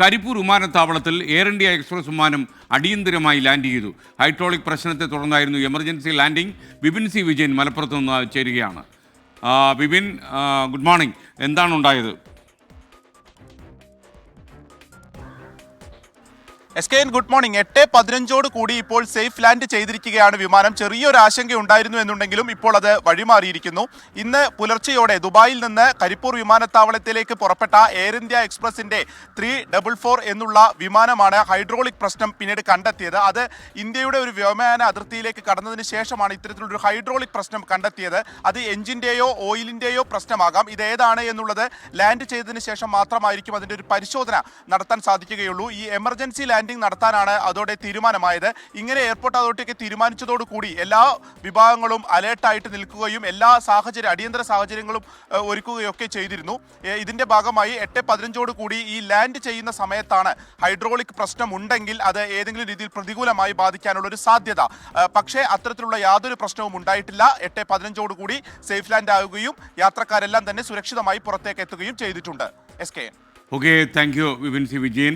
കരിപ്പൂർ വിമാനത്താവളത്തിൽ air India express വിമാനം അടിയന്തിരമായി ലാൻഡ് ചെയ്തു. ഹൈഡ്രോളിക് പ്രശ്നത്തെ തുടർന്നായിരുന്നു emergency landing. Bipin C Vijayan മലപ്പുറത്ത് നിന്ന് ചേരുകയാണ്. Bipin good morning. എന്താണ് ഉണ്ടായത്? S K N good morning എട്ട് പതിനഞ്ചോട് കൂടി ഇപ്പോൾ സേഫ് ലാൻഡ് ചെയ്തിരിക്കുകയാണ് വിമാനം. ചെറിയൊരു ആശങ്ക ഉണ്ടായിരുന്നു എന്നുണ്ടെങ്കിലും ഇപ്പോൾ അത് വഴിമാറിയിരിക്കുന്നു. ഇന്ന് പുലർച്ചെയോടെ ദുബായിൽ നിന്ന് കരിപ്പൂർ വിമാനത്താവളത്തിലേക്ക് പുറപ്പെട്ട എയർ ഇന്ത്യ എക്സ്പ്രസിന്റെ ത്രീ ഡബിൾ ഫോർ എന്നുള്ള വിമാനമാണ് ഹൈഡ്രോളിക് പ്രശ്നം പിന്നീട് കണ്ടെത്തിയത്. അത് ഇന്ത്യയുടെ ഒരു വ്യോമയാന അതിർത്തിയിലേക്ക് കടന്നതിന് ശേഷമാണ് ഇത്തരത്തിലൊരു ഹൈഡ്രോളിക് പ്രശ്നം കണ്ടെത്തിയത്. അത് എഞ്ചിന്റെയോ ഓയിലിന്റെയോ പ്രശ്നമാകാം. ഇത് ഏതാണ് എന്നുള്ളത് ലാൻഡ് ചെയ്തതിന് ശേഷം മാത്രമായിരിക്കും അതിന്റെ ഒരു പരിശോധന നടത്താൻ സാധിക്കുകയുള്ളൂ. ഈ എമർജൻസി ലാൻഡിംഗ് നടത്താനാണ് അതോടെ തീരുമാനമായത്. ഇങ്ങനെ എയർപോർട്ട് അതോറിറ്റിക്ക് തീരുമാനിച്ചതോടുകൂടി എല്ലാ വിഭാഗങ്ങളും അലേർട്ടായിട്ട് നിൽക്കുകയും എല്ലാ സാഹചര്യ അടിയന്തര സാഹചര്യങ്ങളും ഒരുക്കുകയൊക്കെ ചെയ്തിരുന്നു. ഇതിന്റെ ഭാഗമായി എട്ട് പതിനഞ്ചോട് കൂടി ഈ ലാൻഡ് ചെയ്യുന്ന സമയത്താണ് ഹൈഡ്രോളിക് പ്രശ്നം ഉണ്ടെങ്കിൽ അത് ഏതെങ്കിലും രീതിയിൽ പ്രതികൂലമായി ബാധിക്കാനുള്ള ഒരു സാധ്യത പക്ഷേ അത്തരത്തിലുള്ള യാതൊരു പ്രശ്നവും ഉണ്ടായിട്ടില്ല. എട്ട് പതിനഞ്ചോട് കൂടി സേഫ് ലാൻഡ് ആകുകയും യാത്രക്കാരെല്ലാം തന്നെ സുരക്ഷിതമായി പുറത്തേക്ക് എത്തുകയും ചെയ്തിട്ടുണ്ട്. S K okay thank you Vipin C Vijayan.